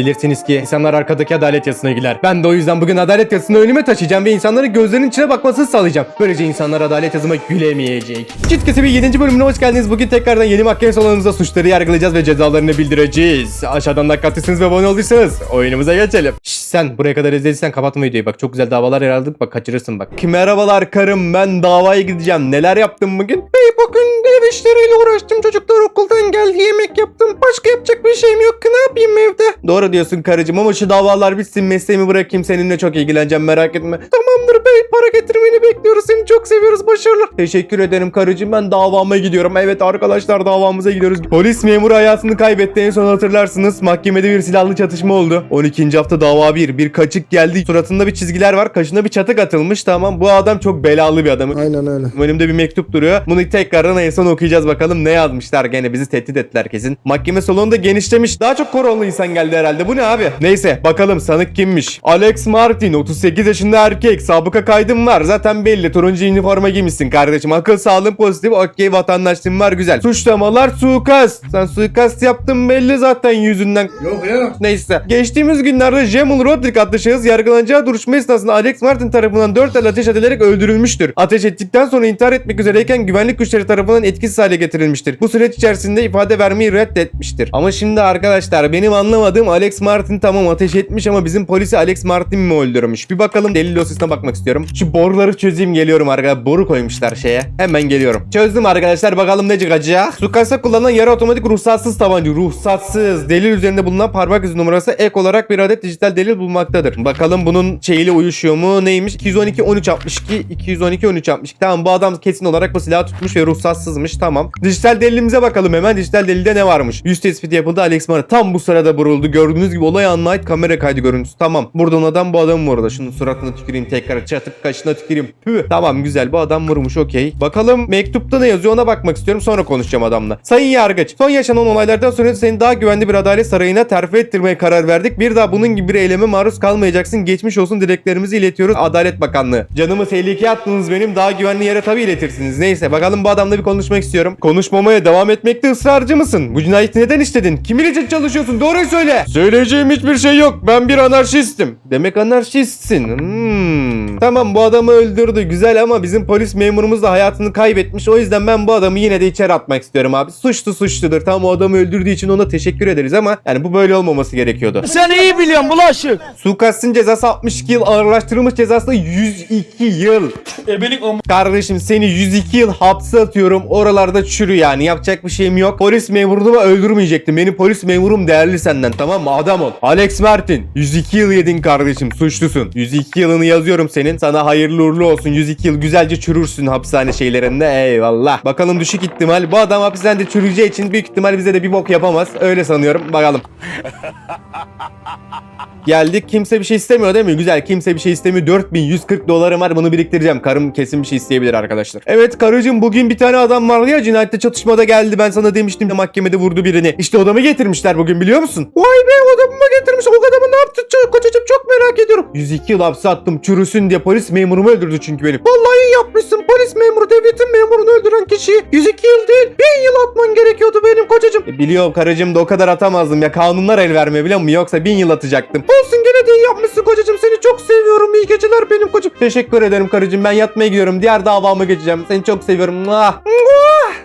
Bilirsiniz ki insanlar arkadaki adalet yasına girer. Ben de o yüzden bugün adalet yasını önüme taşıyacağım ve insanların gözlerinin içine bakmasını sağlayacağım. Böylece insanlar adalet yazıma gülemeyecek. Çift Kesibi 7. bölümüne hoş geldiniz. Bugün tekrardan yeni mahkeme salonumuzda suçları yargılayacağız ve cezalarını bildireceğiz. Aşağıdan like ve abone olduysanız oyunumuza geçelim. Şşş, sen buraya kadar izlediysen kapatma videoyu. Bak çok güzel davalar yer. Bak kaçırırsın bak. Merhabalar karım ben davaya gideceğim. Neler yaptım bugün? Bey bugün ev işleriyle uğraştım. Çocuklar okuldan geldi yemek yaptım. Başka yapacak bir şeyim yok ne yapayım evde? Doğru diyorsun karıcığım ama şu davalar bitsin mesleğimi bırakayım seninle çok ilgileneceğim merak etme. Tamamdır bey para getirmeni bekliyoruz seni çok seviyoruz başarılar. Teşekkür ederim karıcığım ben davama gidiyorum. Evet arkadaşlar davamıza gidiyoruz. Polis memuru hayatını kaybetti en son hatırlarsınız. Mahkemede bir silahlı çatışma oldu. 12. hafta dava bir. Bir kaçık geldi. Suratında bir çizgiler var. Kaşına bir çatık atılmış. Tamam bu adam çok belalı bir adam. Aynen öyle. Önümde bir mektup duruyor. Bunu tekrardan en son okuyacağız bakalım ne yazmışlar. Gene bizi tehdit ettiler kesin. Mahkeme salonunda genişlemiş. Daha çok koronlu insan geldi herhalde. Bu ne abi? Neyse bakalım sanık kimmiş? Alex Martin 38 yaşında erkek. Sabıka kaydım var. Zaten belli. Turuncu üniforma giymişsin kardeşim. Akıl sağlığın pozitif. Okey vatandaşlığın var güzel. Suçlamalar suikast. Sen suikast yaptın belli zaten yüzünden. Yok ya. Neyse. Geçtiğimiz günlerde Jamal Roderick adlı şahıs yargılanacağı duruşma esnasında Alex Martin tarafından 4 el ateş edilerek öldürülmüştür. Ateş ettikten sonra intihar etmek üzereyken güvenlik güçleri tarafından etkisiz hale getirilmiştir. Bu süreç içerisinde ifade vermeyi reddetmiştir. Ama şimdi arkadaşlar benim anlamadığım Alex Martin tamam ateş etmiş ama bizim polisi Alex Martin mi öldürmüş? Bir bakalım delil dosyasına bakmak istiyorum. Şu boruları çözeyim geliyorum arkadaşlar. Boru koymuşlar şeye. Hemen geliyorum. Çözdüm arkadaşlar bakalım ne çıkacak. Sukasa kullanılan yarı otomatik ruhsatsız tabanca. Ruhsatsız. Delil üzerinde bulunan parmak izi numarası ek olarak bir adet dijital delil bulmaktadır. Bakalım bunun şeyiyle uyuşuyor mu? Neymiş? 212 13 62 212 13 62. Tamam bu adam kesin olarak bu silahı tutmuş ve ruhsatsızmış. Tamam. Dijital delilimize bakalım hemen. Dijital delilde ne varmış? Yüz tespiti yapıldı. Alex Mara tam bu sırada vuruldu. Gördüğünüz gibi olay anına ait kamera kaydı görüntüsü. Tamam. Buradan adam bu adam bu arada. Şunun suratına tüküreyim tekrar. Çatık kaşına tüküreyim. Püh. Tamam güzel. Bu adam vurmuş. Okey. Bakalım mektupta ne yazıyor ona bakmak istiyorum. Sonra konuşacağım adamla. Sayın Yargıç. Son yaşanan olaylardan sonra seni daha güvenli bir adalet sarayına terfi ettirmeye karar verdik. Bir daha bunun gibi bir eyleme maruz kalmayacaksın. Geçmiş olsun dileklerimizi iletiyoruz. Adalet Bakanlığı. Canımı tehlikeye attınız benim. Daha güvenli yere tabii iletirsiniz. Neyse bakalım bu adamla bir konuşmak istiyorum. Konuşmamaya devam etmekte ısrarcı mısın? Bu cinayeti neden işledin? Kimin için çalışıyorsun? Doğruyu söyle. Söyleyeceğim hiçbir şey yok. Ben bir anarşistim. Demek anarşistsin. Hmm. Tamam bu adamı öldürdü. Güzel ama bizim polis memurumuz da hayatını kaybetmiş. O yüzden ben bu adamı yine de içeri atmak istiyorum abi. Suçlu suçludur. Tamam o adamı öldürdüğü için ona teşekkür ederiz ama yani bu böyle olmaması gerekiyordu. Sen iyi biliyorsun bulaşık. Suikastın cezası 62 yıl, ağırlaştırılmış cezası da 102 yıl. Ebelik am... Kardeşim seni 102 yıl hapse atıyorum. Oralarda çürü yani. Yapacak bir şeyim yok. Polis memurunu da öldürmeyecektim. Benim polis memurum değerli senden tamam mı? Adam ol. Alex Martin. 102 yıl yedin kardeşim. Suçlusun. 102 yılını yazıyorum senin. Sana hayırlı uğurlu olsun. 102 yıl güzelce çürürsün hapishane şeylerinde. Eyvallah. Bakalım düşük ihtimal. Bu adam hapishanede çürüyeceği için büyük ihtimal bize de bir bok yapamaz. Öyle sanıyorum. Bakalım. Geldik. Kimse bir şey istemiyor değil mi? Güzel. Kimse bir şey istemiyor. 4140 dolarım var. Bunu biriktireceğim. Karım kesin bir şey isteyebilir arkadaşlar. Evet karıcığım bugün bir tane adam vardı ya cinayette çatışmada geldi. Ben sana demiştim de mahkemede vurdu birini. İşte odamı getirmişler bugün biliyor musun? Vay be odamıma getirmiş. O adamı ne yaptı? Kocacığım çok merak ediyorum. 102 yıl hapse attım. Çürüsün diye polis memurumu öldürdü çünkü benim. Vallahi iyi yapmışsın. Polis memuru devletin memurunu öldüren kişiyi 102 yıl değil 1000 yıl atman gerekiyordu benim kocacığım. E, biliyorum karıcığım da o kadar atamazdım ya. Kanunlar el vermiyor biliyor musun? Yoksa 1000 yıl atacaktım. Olsun gene de iyi yapmışsın kocacığım. Seni çok seviyorum. İyi geceler benim kocam. Teşekkür ederim karıcığım. Ben yatmaya gidiyorum. Diğer davama geçeceğim. Seni çok seviyorum. Muah.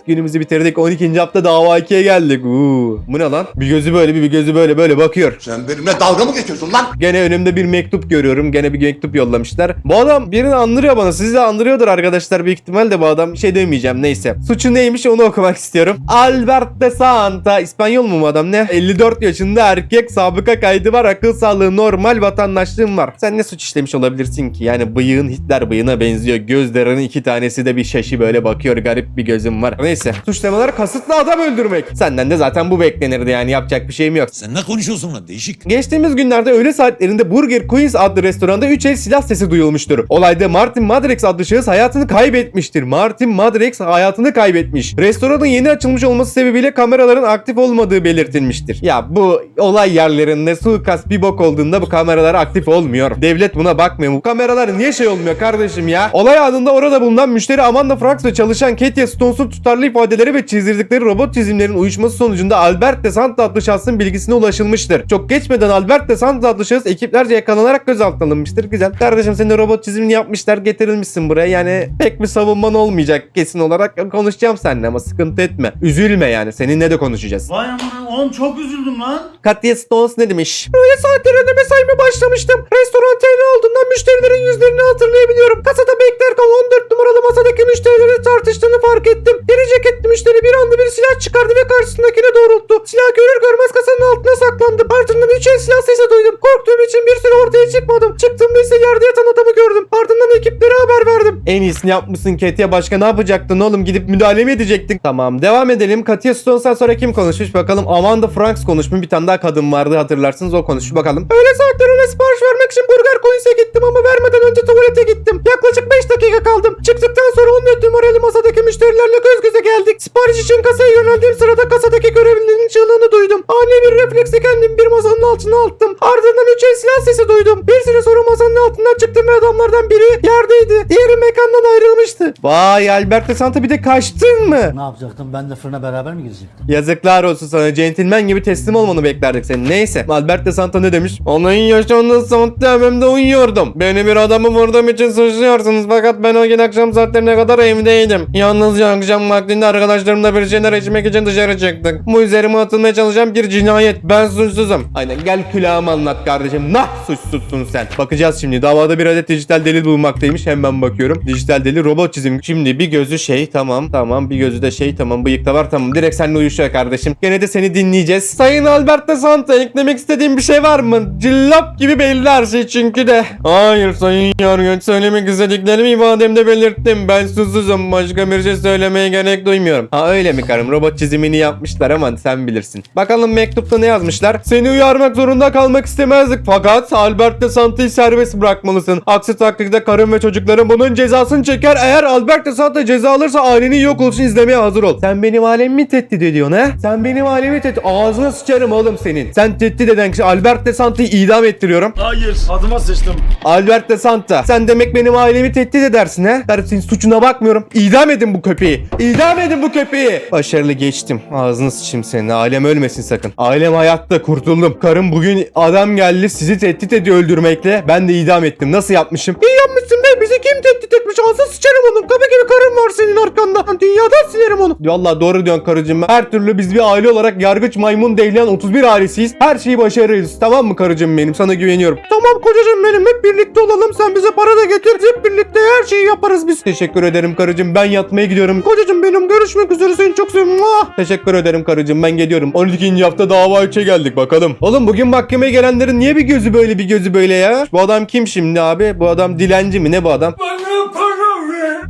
Günümüzü bitirdik. 12. hafta dava 2'ye geldik. Uuu. Bu ne lan? Bir gözü böyle bir, bir gözü böyle böyle bakıyor. Sen benimle dalga mı geçiyorsun lan? Gene önümde bir mektup görüyorum. Gene bir mektup yollamışlar. Bu adam birini andırıyor bana. Sizi de andırıyordur arkadaşlar büyük ihtimal de bu adam. Şey demeyeceğim neyse. Suçu neymiş onu okumak istiyorum. Albert de Santa. İspanyol mu bu adam ne? 54 yaşında erkek. Sabıka kaydı var. Akıl sağlığı normal. Vatandaşlığım var. Sen ne suç işlemiş olabilirsin ki? Yani bıyığın Hitler bıyığına benziyor. Gözlerinin iki tanesi de bir şaşı böyle bakıyor. Garip bir gözüm var. Neyse. Suçlamalar kasıtlı adam öldürmek. Senden de zaten bu beklenirdi yani. Yapacak bir şeyim yok. Sen ne konuşuyorsun lan değişik. Geçtiğimiz günlerde öğle saatlerinde Burger Queens adlı restoranda 3 el silah sesi duyulmuştur. Olayda Martin Madrex adlı şahıs hayatını kaybetmiştir. Martin Madrex hayatını kaybetmiş. Restoranın yeni açılmış olması sebebiyle kameraların aktif olmadığı belirtilmiştir. Ya bu olay yerlerinde suikast bir bok olduğunda bu kameralar aktif olmuyor. Devlet buna bakmıyor. Bu kameralar niye şey olmuyor kardeşim ya? Olay anında orada bulunan müşteri Amanda Franks ve çalışan Katia Stones'un tutarlı ifadeleri ve çizdirdikleri robot çizimlerin uyuşması sonucunda Albert de Santa adlı şahsın bilgisine ulaşılmıştır. Çok geçmeden Albert de Santa adlı şahıs ekiplerce yakalanarak gözaltına alınmıştır. Güzel. Kardeşim senin robot çizimini yapmışlar getirilmişsin buraya. Yani pek bir savunman olmayacak kesin olarak. Konuşacağım seninle ama sıkıntı etme. Üzülme yani. Seninle de konuşacağız. Vay amına oğlum çok üzüldüm lan. Katya Stones ne demiş? Öyle saatlere mesaime başlamıştım. Restoran TL olduğundan müşterilerin yüzlerini hatırlayabiliyorum. Kasada beklerken 14 numaralı masadaki müşterilerin tartıştığını fark ettim. Deri ceketli müşteri bir anda bir silah çıkardı ve karşısındakine doğrulttu. Silah görür görmez kasanın altına saklandı. Ardından üç el silah sesi duydum. Korktuğum için bir süre ortaya çıkmadım. Çıktığımda ise yerde yatan adamı gördüm. Ardından ekiplere haber verdim. En iyisini yapmışsın Katya. Başka ne yapacaktın oğlum? Gidip müdahale mi edecektin? Tamam devam edelim. Katya Stones'tan sonra kim konuşmuş bakalım. Amanda Franks konuşmuş. Bir tane daha kadın vardı hatırlarsınız o konuşmuş bakalım. Öyle saatlerine sipariş vermek için Burger Coins'e gittim ama vermeden önce tuvalete gittim. Yaklaşık 5 dakika kaldım. Çıktıktan sonra 14 numaralı masadaki müşterilerle göz göze geldik. Sipariş için kasaya yöneldiğim sırada kasadaki görevlinin çığlığını duydum. Ani bir refleksle kendimi bir masanın altına attım. Ardından üç el silah sesi duydum. Bir süre sonra masanın altından çıktım ve adamlardan biri yerdeydi. Diğeri mekandan ayrılmıştı. Vay Albert de Santa bir de kaçtın mı? Ne yapacaktım? Ben de fırına beraber mi gidecektim? Yazıklar olsun sana. Centilmen gibi teslim olmanı beklerdik senin. Neyse. Albert de Santa ne demiş? Onun saatte evimde uyuyordum. Beni bir adamı vurduğum için suçluyorsunuz. Fakat ben o gün akşam saatlerine kadar evdeydim. Yalnızca akşam vaktinde arkadaşlarımla bir şeyler içmek için dışarı çıktık. Bu üzerime atılmaya çalışan bir cinayet. Ben suçsuzum. Aynen gel külahımı anlat kardeşim. Nah suçsuzsun sen. Bakacağız şimdi. Davada bir adet dijital delil bulunmaktaymış. Hemen bakıyorum. Dijital delil robot çizim. Şimdi bir gözü şey tamam tamam. Bir gözü de şey tamam. Bıyık da var tamam. Direkt seninle uyuşuyor kardeşim. Gene de seni dinleyeceğiz. Sayın Albert de Santa eklemek istediğin bir şey var mı? Cillop gibi belli her şey çünkü de. Hayır sayın yargıç söylemek istediklerimi ifademde belirttim. Ben susuzum. Başka bir şey söylemeye gerek duymuyorum. Ha öyle mi karım? Robot çizimini yapmışlar ama sen bilirsin. Bakalım mektupta ne yazmışlar? Seni uyarmak zorunda kalmak istemezdik. Fakat Albert de Santa'yı serbest bırakmalısın. Aksi takdirde karın ve çocukların bunun cezasını çeker. Eğer Albert de Santa ceza alırsa ailenin yok olsun izlemeye hazır ol. Sen benim alemimi tehdit ediyorsun ha? Sen benim alemi tehdit... Ağzına sıçarım oğlum senin. Sen tehdit eden kişi Albert de Santa'yı idam ettiriyorum. Hayır adıma sıçtım. Albert de Santa. Sen demek benim ailemi tehdit edersin ha? Karım senin suçuna bakmıyorum. İdam edin bu köpeği. İdam edin bu köpeği. Başarılı geçtim. Ağzını sıçayım senin. Ailem ölmesin sakın. Ailem hayatta kurtuldum. Karım bugün adam geldi sizi tehdit ediyor öldürmekle. Ben de idam ettim. Nasıl yapmışım? İyi yapmışsın be. Bizi kim tehdit etmiş? Ağzını sıçarım onun. Kapı gibi karım var senin arkanda. Dünyadan silerim onu. Vallahi doğru diyorsun karıcığım. Her türlü biz bir aile olarak yargıç maymun devleyen 31 ailesiyiz. Her şeyi başarırız. Tamam mı karıcığım benim? Sana güveniyorum. Tamam kocacığım benim. Hep birlikte olalım. Sen bize para da getir. Hep birlikte her şeyi yaparız biz. Teşekkür ederim karıcığım. Ben yatmaya gidiyorum. Kocacığım benim. Görüşmek üzere. Seni çok seviyorum. Muah. Teşekkür ederim karıcığım. Ben geliyorum. 12. hafta dava 3'e geldik bakalım. Oğlum bugün mahkemeye gelenlerin niye bir gözü böyle bir gözü böyle ya? Bu adam kim şimdi abi? Bu adam dilenci mi? Ne bu adam? Bana.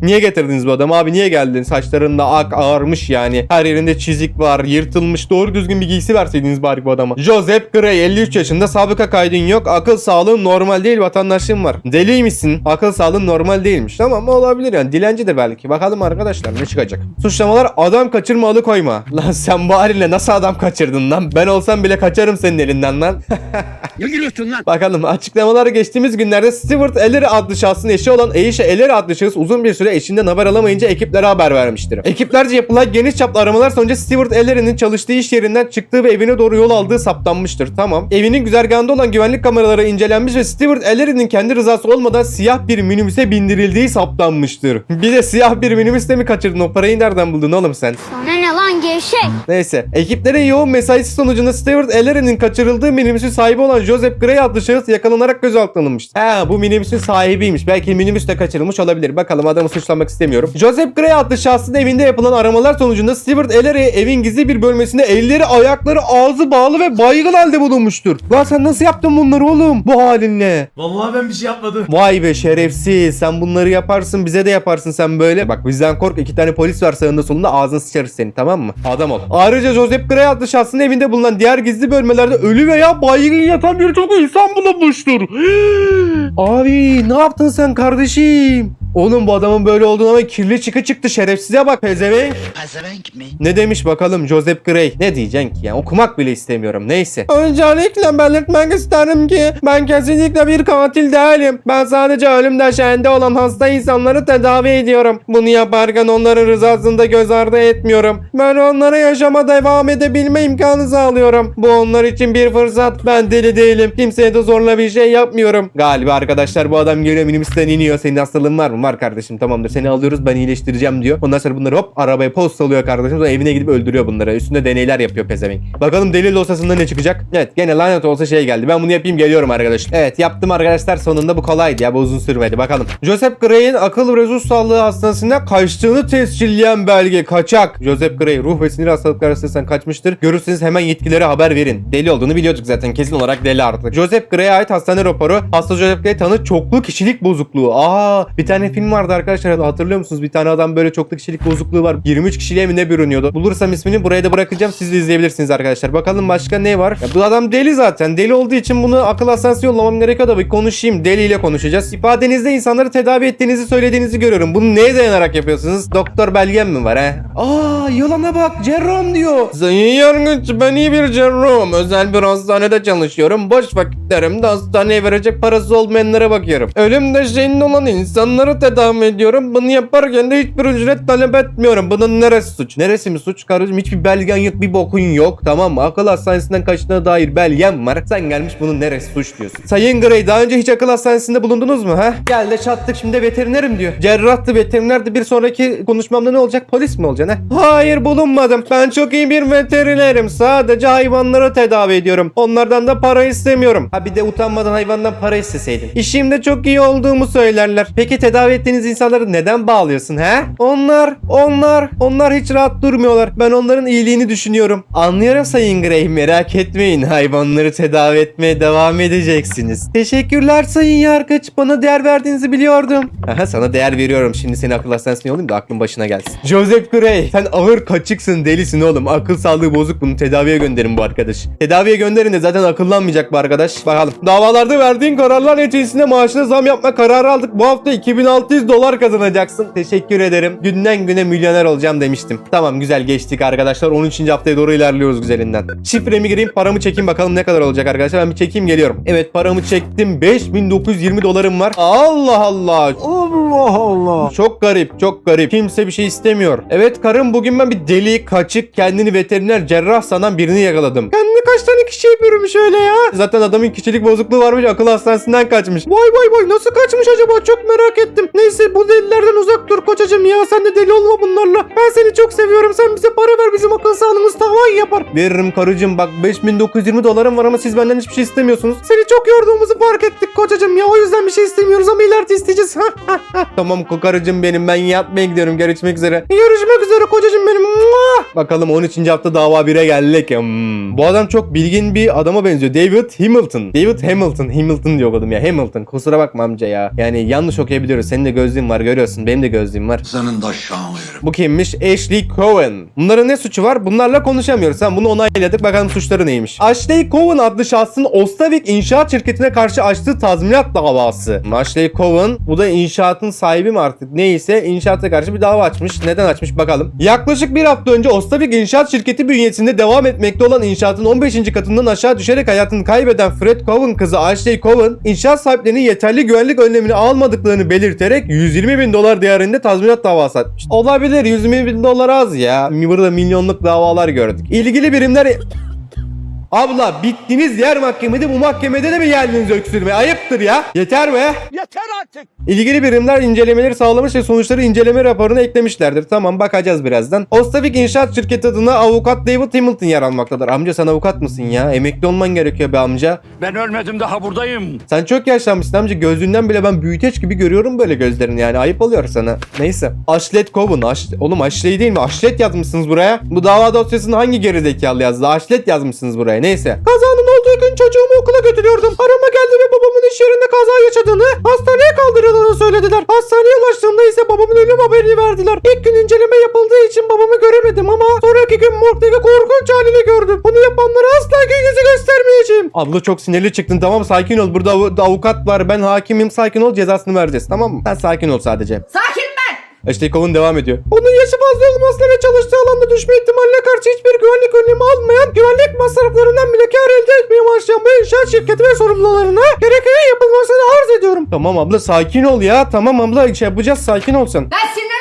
Niye getirdiniz bu adamı abi niye geldin? Saçlarında ak ağarmış yani. Her yerinde çizik var, yırtılmış. Doğru düzgün bir giysi verseydiniz bari bu adama. Joseph Gray 53 yaşında sabıka kaydın yok. Akıl sağlığın normal değil vatandaşlığın var. Deliymişsin. Akıl sağlığın normal değilmiş. Tamam olabilir yani. Dilencidir belki. Bakalım arkadaşlar ne çıkacak. Suçlamalar adam kaçırma alıkoyma. Lan sen bu halinle nasıl adam kaçırdın lan? Ben olsam bile kaçarım senin elinden lan. Ne gülüyorsun lan? Bakalım açıklamalara geçtiğimiz günlerde Stewart Ellery adlı şahsın eşi olan Aisha Ellery adlı şahıs uzun bir süre eşinden haber alamayınca ekiplere haber vermiştir. Ekiplerce yapılan geniş çaplı aramalar sonucu Stewart Ellery'nin çalıştığı iş yerinden çıktığı ve evine doğru yol aldığı saptanmıştır. Tamam. Evinin güzergahında olan güvenlik kameraları incelenmiş ve Stewart Ellery'nin kendi rızası olmadan siyah bir minibüse bindirildiği saptanmıştır. Bir de siyah bir minibüste mi kaçırdın o parayı nereden buldun oğlum sen? Sana ne lan gevşek? Neyse. Ekiplerin yoğun mesaisi sonucunda Stewart Ellery'nin kaçırıldığı minibüsün sahibi olan Joseph Gray adlı şahıs yakalanarak gözaltına alınmıştı. He bu minibüsün sahibiymiş. Belki minibüs de kaçırılmış olabilir. Bakalım adamı suçlamak istemiyorum. Joseph Gray adlı şahsın evinde yapılan aramalar sonucunda Stewart Ellery evin gizli bir bölmesinde elleri, ayakları, ağzı bağlı ve baygın halde bulunmuştur. Lan sen nasıl yaptın bunları oğlum? Bu halinle. Vallahi ben bir şey yapmadım. Vay be şerefsiz. Sen bunları yaparsın bize de yaparsın sen böyle. Bak bizden kork iki tane polis var sağında solunda ağzını sıçarız seni tamam mı? Adam ol. Ayrıca Joseph Gray adlı şahsın evinde bulunan diğer gizli bölmelerde ölü veya baygın yatan birçok insan bulunmuştur. Abi ne yaptın sen kardeşim? Oğlum bu adamın böyle olduğunu ama kirli çıkı çıktı şerefsize bak pezevenk. Pezevenk mi? Ne demiş bakalım Joseph Gray? Ne diyeceksin ki ya? Okumak bile istemiyorum. Neyse. Öncelikle belirtmek isterim ki ben kesinlikle bir katil değilim. Ben sadece ölüm döşeğinde olan hasta insanları tedavi ediyorum. Bunu yaparken onların rızasını da göz ardı etmiyorum. Ben onlara yaşama devam edebilme imkanı sağlıyorum. Bu onlar için bir fırsat. Ben deli değilim. Kimseye de zorla bir şey yapmıyorum. Galiba arkadaşlar bu adam geliyor minibüsten iniyor. Senin hastalığın var mı? Var kardeşim tamamdır. Seni alıyoruz ben iyileştireceğim diyor. Ondan sonra bunları hop arabaya postalıyor kardeşim. Sonra evine gidip öldürüyor bunları. Üstünde deneyler yapıyor pezevenk. Bakalım delil dosyasında ne çıkacak? Evet gene lanet olsa şey geldi. Ben bunu yapayım geliyorum arkadaşlar. Evet yaptım arkadaşlar sonunda bu kolaydı ya bu uzun sürmedi bakalım. Joseph Gray'in akıl ve ruh sağlığı hastanesine kaçtığını tescilleyen belge kaçak. Joseph Gray ruh ve sinir hastalıkları hastanesinden kaçmıştır. Görürseniz hemen yetkililere haber verin. Deli olduğunu biliyorduk zaten kesin olarak deli artık. Joseph Gray'e ait hastane raporu. Hasta Joseph Gray tanı çoklu kişilik bozukluğu. Aa bir tane film vardı arkadaşlar hatırlıyor musunuz? Bir tane adam böyle çoklu kişilik bozukluğu var. 23 kişiliğe mi ne bürünüyordu? Bulursam ismini buraya da bırakacağım. Siz de izleyebilirsiniz arkadaşlar. Bakalım başka ne var? Ya bu adam deli zaten. Deli olduğu için bunu akıl hastanesine yollamam gerekiyor da bir konuşayım. Deliyle konuşacağız. İfadenizde insanları tedavi ettiğinizi söylediğinizi görüyorum. Bunu neye dayanarak yapıyorsunuz? Doktor belgen mi var he? Aa yalana bak cerrahım diyor. Sayın Yargıç ben iyi bir cerrahım. Özel bir hastanede çalışıyorum. Boş vakitlerimde hastaneye verecek parası olmayanlara bakıyorum. Ölüm döşeğinde olan insanları tedavi ediyorum. Bunu yaparken de hiçbir ücret talep etmiyorum. Bunun neresi suç? Neresi mi suç kardeşim? Hiçbir belgen yok bir bokun yok. Tamam mı? Akıl hastanesinden kaçtığına dair belgen var. Sen gelmiş bunun neresi suç diyorsun. Sayın Gray daha önce hiç akıl hastanesinde bulundunuz mu ha? Gel de çattık şimdi veterinerim diyor. Cerrahtı veterinerdi bir sonraki konuşmamda ne olacak? Polis mi olacaksın ha? Hayır bulunmadım. Ben çok iyi bir veterinerim. Sadece hayvanları tedavi ediyorum. Onlardan da para istemiyorum. Ha bir de utanmadan hayvandan para isteseydin. İşimde çok iyi olduğumu söylerler. Peki tedavi ettiğiniz insanları neden bağlıyorsun he? Onlar, onlar, onlar hiç rahat durmuyorlar. Ben onların iyiliğini düşünüyorum. Anlıyorum Sayın Gray merak etmeyin. Hayvanları tedavi etmeye devam edeceksiniz. Teşekkürler Sayın Yargıç. Bana değer verdiğinizi biliyordum. Aha sana değer veriyorum. Şimdi seni akıl hastanesine yollayayım da aklın başına gelsin. Joseph Gray sen ağır kaçıksın delisin oğlum. Akıl sağlığı bozuk bunu tedaviye gönderin bu arkadaş. Tedaviye gönderin de zaten akıllanmayacak bu arkadaş. Bakalım. Davalarda verdiğin kararlar neticesinde maaşına zam yapma kararı aldık. Bu hafta 2600 dolar kazanacaksın. Teşekkür ederim. Günden güne milyoner olacağım demiştim. Tamam güzel geçtik arkadaşlar. 13. haftaya doğru ilerliyoruz güzelinden. Şifremi gireyim paramı çekeyim bakalım ne kadar olacak arkadaşlar. Ben bir çekeyim geliyorum. Evet paramı çektim. 5920 dolarım var. Allah Allah. Allah Allah. Çok garip, çok garip. Kimse bir şey istemiyor. Evet karım bugün ben bir deli, kaçık, kendini veteriner cerrah sanan birini yakaladım. Kendini kaç tane kişiye bürümüş öyle ya? Zaten adamın kişilik bozukluğu varmış, akıl hastanesinden kaçmış. Vay vay vay nasıl kaçmış acaba? Çok merak ettim. Neyse bu delilerden uzak dur kocacığım ya. Sen de deli olma bunlarla. Ben seni çok seviyorum. Sen bize para ver bizim akıl sağlığımız tavan yapar. Veririm karıcığım bak 5920 dolarım var ama siz benden hiçbir şey istemiyorsunuz. Seni çok yorduğumuzu fark ettik kocacığım ya. O yüzden bir şey istemiyoruz ama ileride isteyeceğiz. tamam kokarıcım benim ben yatmaya gidiyorum görüşmek üzere. Görüşmek üzere kocacığım benim. Mua! Bakalım 13. hafta dava 1'e geldik. Hmm. Bu adam çok bilgin bir adama benziyor. David Hamilton. David Hamilton. Hamilton okudum ya. Hamilton. Kusura bakma amca ya. Yani yanlış okuyabiliyoruz. Senin de gözlüğün var görüyorsun. Benim de gözlüğüm var. Senin de yerim. Bu kimmiş? Ashley Cohen. Bunların ne suçu var? Bunlarla konuşamıyoruz. Sen bunu onayladık. Bakalım suçları neymiş? Ashley Cohen adlı şahsın Ostavik İnşaat Şirketi'ne karşı açtığı tazminat davası. Ashley Cohen bu da inşaatın sahibi mi artık? Neyse inşaata karşı bir dava açmış. Neden açmış bakalım. Yaklaşık bir hafta önce Ostavik İnşaat Şirketi bünyesinde devam etmekte olan inşaatın 15. katından aşağı düşerek hayatını kaybeden Fred Cohen kızı Ashley Cohen inşaat sahiplerinin yeterli güvenlik önlemini almadıklarını belirterek 120 bin dolar değerinde tazminat davası açmış. Olabilir 120 bin dolar az ya. Burada milyonluk davalar gördük. İlgili birimler Abla bittiğiniz yer mahkemede bu mahkemede de mi geldiniz öksürmeye? Ayıptır ya. Yeter be. Yeter artık. İlgili birimler incelemeleri sağlamış ve sonuçları inceleme raporuna eklemişlerdir. Tamam bakacağız birazdan. Ostavik İnşaat Şirketi adına avukat David Hamilton yer almaktadır. Amca sen avukat mısın ya? Emekli olman gerekiyor be amca. Ben ölmedim daha buradayım. Sen çok yaşlanmışsın amca. Gözlüğünden bile ben büyüteç gibi görüyorum böyle gözlerini yani. Ayıp oluyor sana. Neyse. Ashlet Coven. Aş... Oğlum Ashley değil mi? Ashlet yazmışsınız buraya. Bu dava dosyasını hangi gerizekalı yazdı? Ashlet yazmışsınız buraya. Neyse. Kazanın olduğu gün çocuğumu okula götürüyordum. Arama geldi ve babamın iş yerinde kaza yaşadığını, hastaneye kaldırıldığını söylediler. Hastaneye ulaştığımda ise babamın ölüm haberini verdiler. İlk gün inceleme yapıldığı için babamı göremedim ama sonraki gün morgdaki korkunç halini gördüm. Bunu yapanlara asla gün yüzü göstermeyeceğim. Abla çok sinirli çıktın tamam? Sakin ol. Burada av- avukat var. Ben hakimim. Sakin ol. Cezasını vereceğiz. Tamam mı? Sen sakin ol sadece. Sakin. İşte kovun devam ediyor. Onun yaşı fazla olmasına ve çalıştığı alanda düşme ihtimaline karşı hiçbir güvenlik önlemi almayan, güvenlik masraflarından bile kar elde etmeye başlayan bu inşaat şirketi ve sorumlularına gerekenin yapılmasını arz ediyorum. Tamam abla sakin ol ya. Tamam abla şey yapacağız sakin ol sen. Ben sinirli miyim?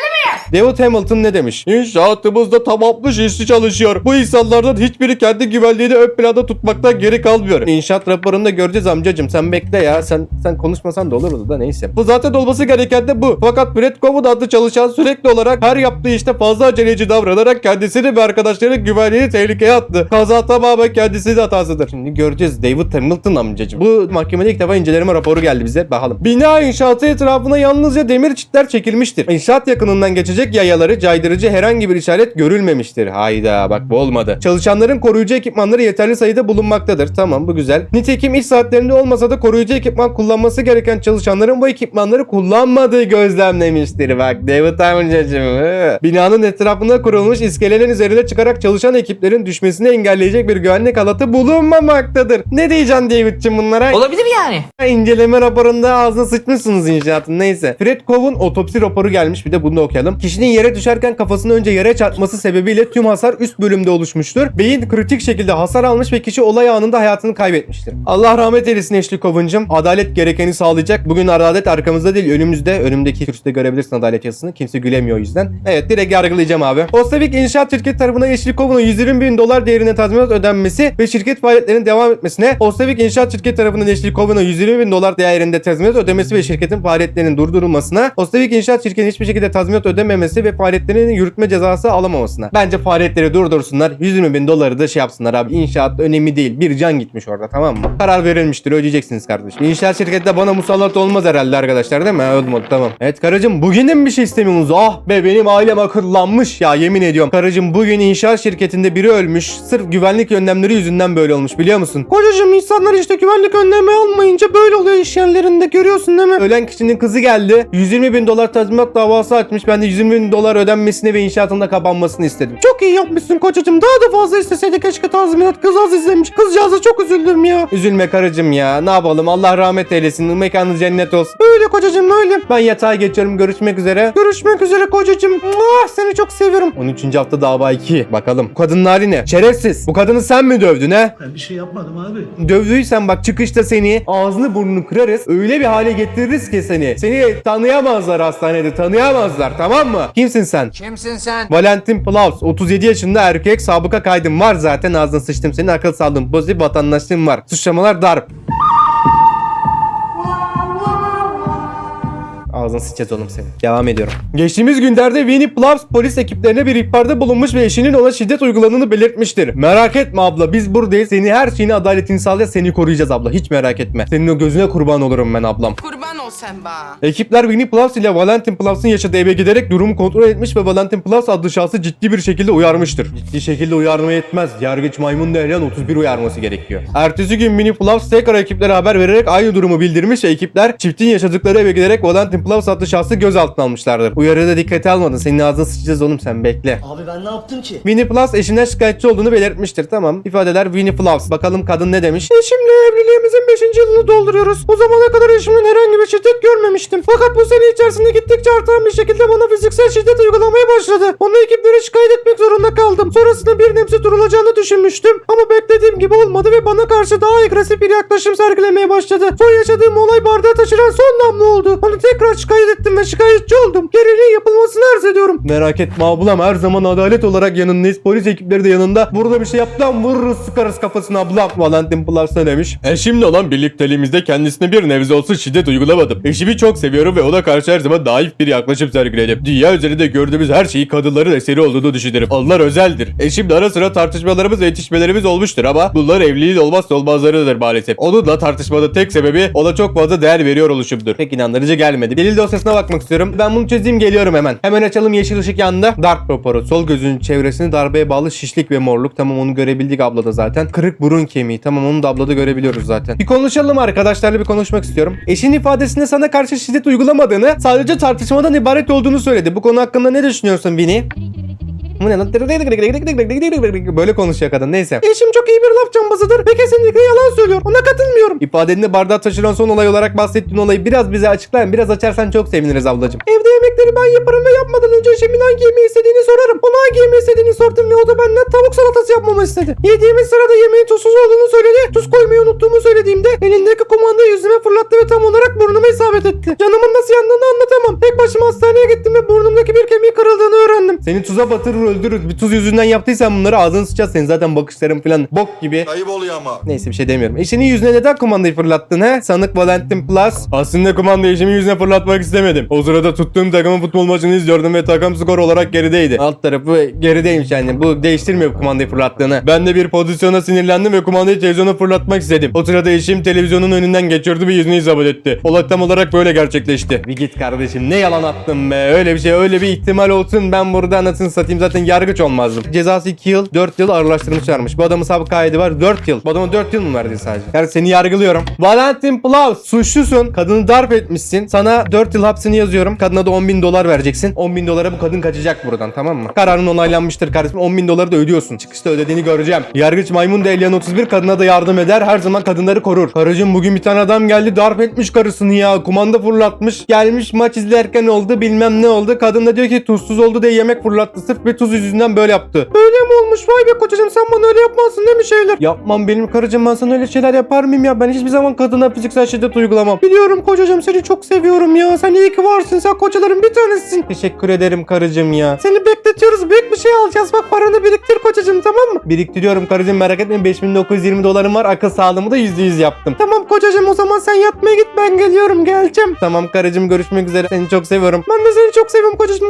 David Hamilton ne demiş? İnşaatımızda tamammış işçi çalışıyor. Bu insanlardan hiçbiri kendi güvenliğini ön planda tutmaktan geri kalmıyor. İnşaat raporunda göreceğiz amcacım. Sen bekle ya. Sen sen konuşmasan da olurdu da neyse. Bu zaten olması gereken de bu. Fakat Brett Cowan adlı çalışan sürekli olarak her yaptığı işte fazla aceleci davranarak kendisini ve arkadaşlarının güvenliğini tehlikeye attı. Kaza tamamen kendisinin hatasıdır. Şimdi göreceğiz David Hamilton amcacım. Bu mahkemede ilk defa inceleme raporu geldi bize. Bakalım. Bina inşaatı etrafına yalnızca demir çitler çekilmiştir. İnşaat yakınından geçecek yayaları caydırıcı herhangi bir işaret görülmemiştir. Hayda bak bu olmadı. Çalışanların koruyucu ekipmanları yeterli sayıda bulunmaktadır. Tamam bu güzel. Nitekim iş saatlerinde olmasa da koruyucu ekipman kullanması gereken çalışanların bu ekipmanları kullanmadığı gözlemlemiştir. Bak David amcacım. Binanın etrafında kurulmuş iskelelerin üzerine çıkarak çalışan ekiplerin düşmesini engelleyecek bir güvenlik halatı bulunmamaktadır. Ne diyeceksin David'cim bunlara? Olabilir yani. İnceleme raporunda ağzına sıçmışsınız inşaatın neyse. Fred Cove'un otopsi raporu gelmiş bir de bunu da okuyalım. Kişinin yere düşerken kafasını önce yere çarpması sebebiyle tüm hasar üst bölümde oluşmuştur. Beyin kritik şekilde hasar almış ve kişi olay anında hayatını kaybetmiştir. Allah rahmet eylesin Eşli Cove'uncum. Adalet gerekeni sağlayacak. Bugün adalet arkamızda değil önümüzde. Önümdeki kürsüde görebilirsin adalet yazısını. Kimse gülemiyor o yüzden. Evet direkt yargılayacağım abi. Ostevik İnşaat Şirketi tarafından Eşli Cove'un 120 bin dolar değerinde tazminat ödenmesi ve şirket faaliyetlerinin devam etmesine Ostevik İnşaat Şirketi tarafından Eşli Cove'un 120 bin dolar değerinde tazminat ödemesi ve şirketin faaliyetlerinin durdurulmasına Ostevik İnşaat Şirketi'nin hiçbir şekilde tazminat ödememesi ve faaliyetlerinin yürütme cezası alamamasına. Bence faaliyetleri durdursunlar. 120 bin doları da şey yapsınlar abi. İnşaat önemli değil. Bir can gitmiş orada tamam mı? Karar verilmiştir. Ödeyeceksiniz kardeşim. İnşaat şirketi de bana musallat olmaz herhalde arkadaşlar değil mi? Olmadı tamam. Evet karıcığım bugün de mi bir şey istemiyorsunuz? Ah be benim ailem akıllanmış ya yemin ediyorum. Karıcığım bugün inşaat şirketinde biri ölmüş. Sırf güvenlik önlemleri yüzünden böyle olmuş biliyor musun? Kocacığım insanlar işte güvenlik önlemi almayınca böyle oluyor iş yerlerinde görüyorsun değil mi? Ölen kişinin kızı geldi. 120 bin dolar tazminat davası açmış. Ben de 120 bin dolar ödenmesini ve inşaatında kapanmasını istedim. Çok iyi yapmışsın kocacığım. Daha da fazla isteseydi keşke tazminat. Kız az izlemiş. Kızcağıza çok üzüldüm ya. Üzülme karıcığım ya. Ne yapalım? Allah rahmet eylesin. Mekanı cennet olsun. Öyle kocacığım öyle. Ben yatağa geçiyorum. Görüşmek üzere. Görüşmek üzere kocacığım. Ah, seni çok seviyorum. 13. hafta dava 2. Bakalım. Bu kadının hali ne? Şerefsiz. Bu kadını sen mi dövdün he? Ben bir şey yapmadım abi. Dövdüysen bak çıkışta seni ağzını burnunu kırarız. Öyle bir hale getiririz ki seni. Seni tanıyamazlar hastanede. Tanıyamazlar tamam mı? Kimsin sen? Kimsin sen? Valentin Plaus 37 yaşında erkek sabıka kaydım var zaten ağzına sıçtım senin akıl sağlığın pozitif vatandaşlığın var suçlamalar darp Ağzına sıçacağız oğlum seni. Devam ediyorum. Geçtiğimiz günlerde Winnie Plaus polis ekiplerine bir ihbarda bulunmuş ve eşinin ona şiddet uyguladığını belirtmiştir. Merak etme abla biz buradayız. Seni her şeyini adaletini sağlayacağız. Seni koruyacağız abla. Hiç merak etme. Senin o gözüne kurban olurum ben ablam. Kurban ol sen bana. Ekipler Winnie Plaus ile Valentin Plaus'un yaşadığı eve giderek durumu kontrol etmiş ve Valentin Plaus adlı şahsı ciddi bir şekilde uyarmıştır. Ciddi şekilde uyarma yetmez. Yargıç Maymun Dehlen 31 uyarması gerekiyor. Ertesi gün Winnie Plaus tekrar ekiplere haber vererek aynı durumu bildirmiş ve ekipler çiftin yaşadıkları eve giderek Valentin Plaus adlı şahsı gözaltına almışlardır. Uyarıda dikkate almadın. Senin ağzına sıçacağız oğlum sen bekle. Abi ben ne yaptım ki? Winnie Plus eşinden şikayetçi olduğunu belirtmiştir. Tamam. İfadeler Winnie Plus. Bakalım kadın ne demiş? Eşimle evliliğimizin 5. yılını dolduruyoruz. O zamana kadar eşimden herhangi bir şiddet görmemiştim. Fakat bu sene içerisinde gittikçe artan bir şekilde bana fiziksel şiddet uygulamaya başladı. Onu ekiplere şikayet etmek zorunda kaldım. Sonrasında bir nebze durulacağını düşünmüştüm. Ama beklediğim gibi olmadı ve bana karşı daha agresif bir yaklaşım sergilemeye başladı. Son yaşadığım olay bardağı taşıran son damla oldu. Onu tekrar şikayet ettim ve şikayetçi oldum. Gereğinin yapılmasını arz ediyorum. Merak etme ablam her zaman adalet olarak yanındayız. Polis ekipleri de yanında. Burada bir şey yaptan vururuz sıkarız kafasına ablam. Valentin Plus ne demiş? Eşimle olan birlikteliğimizde kendisine bir nebze olsun şiddet uygulamadım. Eşimi çok seviyorum ve ona karşı her zaman naif bir yaklaşım sergiledim. Dünya üzerinde gördüğümüz her şeyi kadınların eseri olduğunu düşünürüm. Onlar özeldir. Eşimle ara sıra tartışmalarımız ve yetişmelerimiz olmuştur ama bunlar evliliğin olmazsa olmazlarıdır maalesef. Onunla tartışmanın tek sebebi ona çok fazla değer veriyor oluşumdur. Pek inandırıcı gelmedi. Delil dosyasına bakmak istiyorum. Ben bunu çözeyim geliyorum hemen. Hemen açalım yeşil ışık yandı. Darp raporu. Sol gözünün çevresini darbeye bağlı şişlik ve morluk. Tamam onu görebildik ablada zaten. Kırık burun kemiği. Tamam onu da ablada görebiliyoruz zaten. Bir konuşalım arkadaşlarla bir konuşmak istiyorum. Eşin ifadesinde sana karşı şiddet uygulamadığını sadece tartışmadan ibaret olduğunu söyledi. Bu konu hakkında ne düşünüyorsun Vini? Bu ne lan? Böyle konuşuyor kadın neyse. Eşim çok iyi bir laf cambazıdır ve kesinlikle yalan söylüyor. Ona katılmıyorum. İfadende bardağa taşıran son olay olarak bahsettiğin olayı biraz bize açıklayın. Biraz açarsan çok seviniriz ablacığım. Evde yemekleri ben yaparım ve yapmadan önce eşimin hangi yemeği istediğini sorarım. Ona hangi yemeği istediğini sordum ve o da benden tavuk salatası yapmamı istedi. Yediğimiz sırada yemeğin tuzsuz olduğunu söyledi. Tuz koymayı unuttuğumu söylediğimde elindeki kumandayı yüzüme fırlattı ve tam olarak burnuma isabet etti. Canımın nasıl yandığını anlatamam. Tek başıma hastaneye gittim ve burnumdaki bir kemiği kırıldığını öğrendim. Seni tuza batırır öldürür. Bir tuz yüzünden yaptıysan bunları ağzını sıçacağız. Senin zaten bakışların falan bok gibi. Ayıp oluyor ama. Neyse bir şey demiyorum. Eşinin yüzüne neden kumandayı fırlattın he? Sanık Valentin Plus. Aslında kumandayı eşimin yüzüne fırlatmak istemedim. O sırada tuttuğum takımın futbol maçını izliyordum ve takım skor olarak gerideydi. Alt tarafı gerideymiş yani. Bu değiştirmiyor kumandayı fırlattığını. Ben de bir pozisyona sinirlendim ve kumandayı televizyona fırlatmak istedim. O sırada eşim televizyonun önünden geçiyordu ve yüzünü isabet etti. Olay tam olarak böyle gerçekleşti. Bir git kardeşim ne yalan attım be. Öyle bir şey öyle bir ihtimal olsun ben burada anasını satayım zaten yargıç olmazdım. Cezası 2 yıl 4 yıl ağırlaştırmışlarmış. Bu adamın sabık kaydı var 4 yıl. Bu adama 4 yıl mı verdi sadece? Yani seni yargılıyorum. Valentin Plaus suçlusun. Kadını darp etmişsin. Sana 4 yıl hapsini yazıyorum. Kadına da 10 bin dolar vereceksin. 10 bin dolara bu kadın kaçacak buradan tamam mı? Kararın onaylanmıştır kardeşim. 10 bin doları da ödüyorsun. Çıkışta ödediğini göreceğim. Yargıç maymun da Elian 31 kadına da yardım eder. Her zaman kadınları korur. Karıcığım bugün bir tane adam geldi darp etmiş karısını ya. Kumanda fırlatmış. Gelmiş maç izlerken oldu bilmem ne oldu. Kadın da diyor ki tuzsuz oldu diye yemek fırlattı. Sırf bir tuz yüzünden böyle yaptı. Öyle mi olmuş? Vay be kocacığım sen bana öyle yapmazsın değil mi şeyler? Yapmam benim karıcığım ben sana öyle şeyler yapar mıyım ya? Ben hiçbir zaman kadına fiziksel şiddet uygulamam. Biliyorum kocacığım seni çok seviyorum ya. Sen iyi ki varsın. Sen kocaların bir tanesisin. Teşekkür ederim karıcığım ya. Seni bekletiyoruz. Büyük bir şey alacağız. Bak paranı biriktir kocacığım tamam mı? Biriktiriyorum karıcığım merak etme. 5920 dolarım var. Akıl sağlığımı da %100 yaptım. Tamam kocacığım o zaman sen yatmaya git ben geliyorum geleceğim. Tamam karıcığım görüşmek üzere. Seni çok seviyorum. Ben de seni çok seviyorum kocacığım.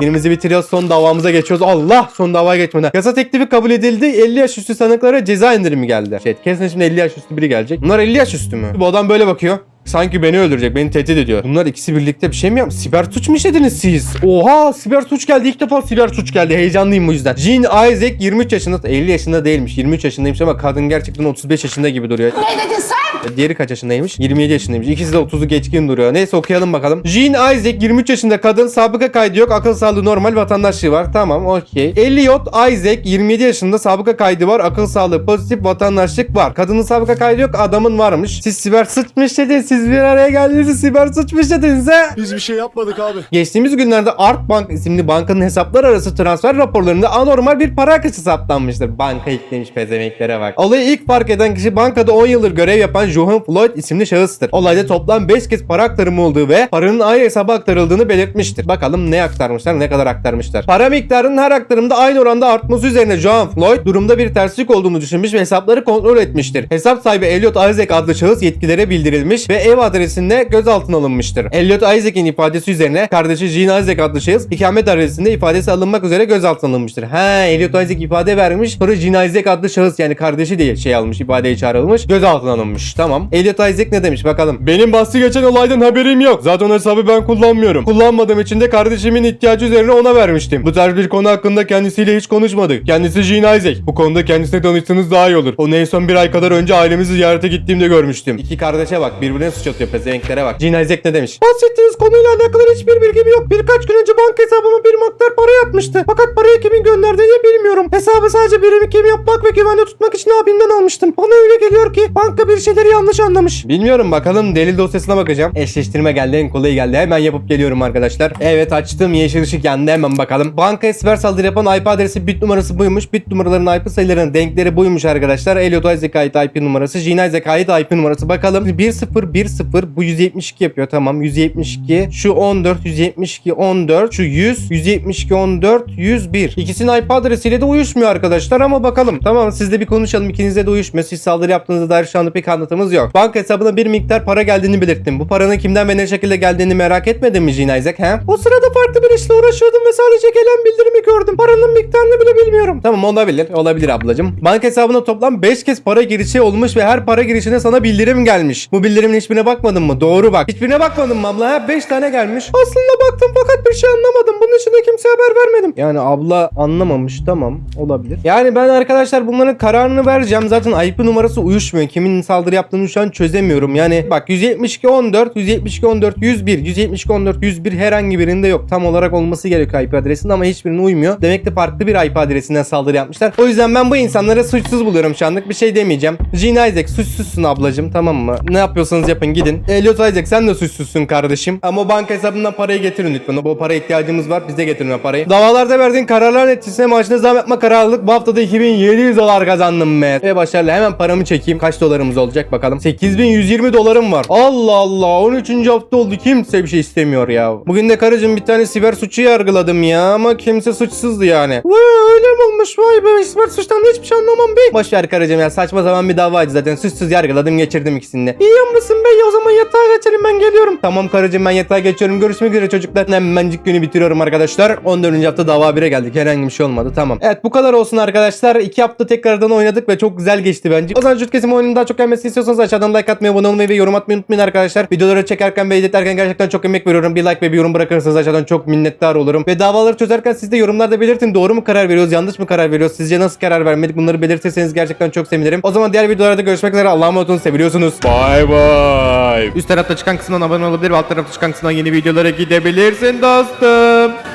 Günümüzü bitiriyoruz. Son davamıza geçiyoruz. Allah son davaya geçmeden. Yasa teklifi kabul edildi. 50 yaş üstü sanıklara ceza indirimi geldi. Şey kesin şimdi 50 yaş üstü biri gelecek. Bunlar 50 yaş üstü mü? Bu adam böyle bakıyor. Sanki beni öldürecek, beni tehdit ediyor. Bunlar ikisi birlikte bir şey mi yapmış? Siber suç mu işlediniz siz? Oha siber suç geldi. İlk defa siber suç geldi. Heyecanlıyım bu yüzden. Jean Isaac 23 yaşında, 50 yaşında değilmiş. 23 yaşındaymış ama kadın gerçekten 35 yaşında gibi duruyor. Ne dedin sen? Diğeri kaç yaşındaymış? 27 yaşındaymış. İkisi de 30'u geçkin duruyor. Neyse okuyalım bakalım. Jean Isaac 23 yaşında kadın. Sabıka kaydı yok. Akıl sağlığı normal. Vatandaşlığı var. Tamam okey. Elliot Isaac 27 yaşında. Sabıka kaydı var. Akıl sağlığı pozitif. Vatandaşlık var. Kadının sabıka kaydı yok. Adamın varmış. Siz siber suç mu işlediniz? Siz bir araya geldiniz. Siber suç mu işlediniz he? Biz bir şey yapmadık abi. Geçtiğimiz günlerde Art Bank isimli bankanın hesaplar arası transfer raporlarında anormal bir para akışı saptanmıştır. Banka eklemiş pezevenklere bak. Olayı ilk fark eden kişi bankada 10 yıldır görev yapan Johan Floyd isimli şahıstır. Olayda toplam 5 kez para aktarımı olduğu ve paranın aynı hesaba aktarıldığını belirtmiştir. Bakalım ne aktarmışlar ne kadar aktarmışlar. Para miktarının her aktarımda aynı oranda artması üzerine Johan Floyd durumda bir terslik olduğunu düşünmüş ve hesapları kontrol etmiştir. Hesap sahibi Elliot Isaac adlı şahıs yetkilere bildirilmiş ve ev adresinde gözaltına alınmıştır. Elliot Isaac'in ifadesi üzerine kardeşi Jean Isaac adlı şahıs ikamet adresinde ifadesi alınmak üzere gözaltına alınmıştır. He Elliot Isaac ifade vermiş sonra Jean Isaac adlı şahıs yani kardeşi değil şey almış ifadeye çağrılmış gözaltına alınmış. Tamam. Elliot Isaac ne demiş bakalım. Benim bahsi geçen olaydan haberim yok. Zaten o hesabı ben kullanmıyorum. Kullanmadığım için de kardeşimin ihtiyacı üzerine ona vermiştim. Bu tarz bir konu hakkında kendisiyle hiç konuşmadık. Kendisi Jean Isaac. Bu konuda kendisine tanıştığınız daha iyi olur. Onu en son bir ay kadar önce ailemizi ziyarete gittiğimde görmüştüm. İki kardeşe bak birbirine suç atıyor pezevenklere bak. Jean Isaac ne demiş? Bahsettiğiniz konuyla alakalı hiçbir bilgim yok. Birkaç gün önce banka hesabıma bir miktar para yatmıştı. Fakat parayı kimin gönderdiğini bilmiyorum. Hesabı sadece birimi kim yapmak ve güvende tutmak için abimden almıştım. Bana öyle geliyor ki banka bir şeyleri yanlış anlamış. Bilmiyorum bakalım delil dosyasına bakacağım. Eşleştirme geldi en kolayı geldi. Hemen yapıp geliyorum arkadaşlar. Evet açtım yeşil ışık yandı hemen bakalım. Bankaya siber saldırı yapan IP adresi bit numarası buymuş. Bit numaralarının IP sayılarının denkleri buymuş arkadaşlar. Elliot Isaac'a ait IP numarası. Jean Isaac'a ait IP numarası. Bakalım 1010 bu 172 yapıyor tamam 172. Şu 14 172 14. Şu 100 172 14 101. İkisinin IP adresiyle de uyuşmuyor arkadaşlar ama bakalım. Tamam sizle bir konuşalım. İkinizde de uyuşmuyor. Siz saldırı yaptığınızda dair şu anda pek anlatımız yok. Banka hesabına bir miktar para geldiğini belirttim. Bu paranın kimden ve ne şekilde geldiğini merak etmedin mi Jean Isaac he? O sırada farklı bir işle uğraşıyordum ve sadece gelen bildirimi gördüm. Paranın miktarını bile bilmiyorum. Tamam olabilir. Olabilir ablacım. Banka hesabına toplam 5 kez para girişi olmuş ve her para girişine sana bildirim gelmiş. Bu bildirimin hiçbir hiçbirine bakmadın mı? Doğru bak. Hiçbirine bakmadın mı abla? Ha 5 tane gelmiş. Aslında baktım fakat bir şey anlamadım. Bunun için de kimseye haber vermedim. Yani abla anlamamış tamam olabilir. Yani ben arkadaşlar bunların kararını vereceğim. Zaten IP numarası uyuşmuyor. Kimin saldırı yaptığını şu an çözemiyorum. Yani bak 172 14, 172 14 101, 172 14 101 herhangi birinde yok. Tam olarak olması gerekiyor IP adresinde ama hiçbirine uymuyor. Demek ki farklı bir IP adresinden saldırı yapmışlar. O yüzden ben bu insanları suçsuz buluyorum şu anlık. Bir şey demeyeceğim. Gene Isaac suçsuzsun ablacım tamam mı? Ne yapıyorsanız yapın gidin. Elliot Isaac sen de suçsuzsun kardeşim. Ama banka hesabından parayı getirin lütfen. O para ihtiyacımız var. Bize getirin o parayı. Davalarda verdiğin kararların etkisine maaşına zam yapma kararı aldık. Bu haftada 2700 dolar kazandım be. Ve başarılı. Hemen paramı çekeyim. Kaç dolarımız olacak bakalım. 8120 dolarım var. Allah Allah. 13. hafta oldu. Kimse bir şey istemiyor ya. Bugün de karıcığım bir tane siber suçu yargıladım ya. Ama kimse suçsuzdu yani. Vay öyle mi olmuş? Vay be. Siber suçtan da hiçbir şey anlamam bey. Boş ver karıcığım ya. Saçma zaman bir davaydı zaten. Suçsuz yargıladım geçirdim ikisini de. İyi yapmışsın bey. O zaman yatağa geçelim ben geliyorum. Tamam karıcığım ben yatağa geçiyorum. Görüşmek üzere çocuklar. Hemencik günü bitiriyorum arkadaşlar. 14. hafta dava 1'e geldik. Herhangi bir şey olmadı. Tamam. Evet bu kadar olsun arkadaşlar. 2 hafta tekrardan oynadık ve çok güzel geçti bence. O zaman Jut Kesim oyunun daha çok gelmesini istiyorsanız aşağıdan like atmayı, abone olmayı ve yorum atmayı unutmayın arkadaşlar. Videoları çekerken ve editlerken gerçekten çok emek veriyorum. Bir like ve bir yorum bırakırsanız aşağıdan çok minnettar olurum. Ve davaları çözerken siz de yorumlarda belirtin. Doğru mu karar veriyoruz, yanlış mı karar veriyoruz? Sizce nasıl karar vermedik? Bunları belirtirseniz gerçekten çok sevinirim. O zaman diğer videolarda görüşmek üzere. Allah'a emanet olun. Seviyorsunuz. Bye bye. Üst tarafta çıkan kısımdan abone olabilir ve alt tarafta çıkan kısımdan yeni videolara gidebilirsin dostum.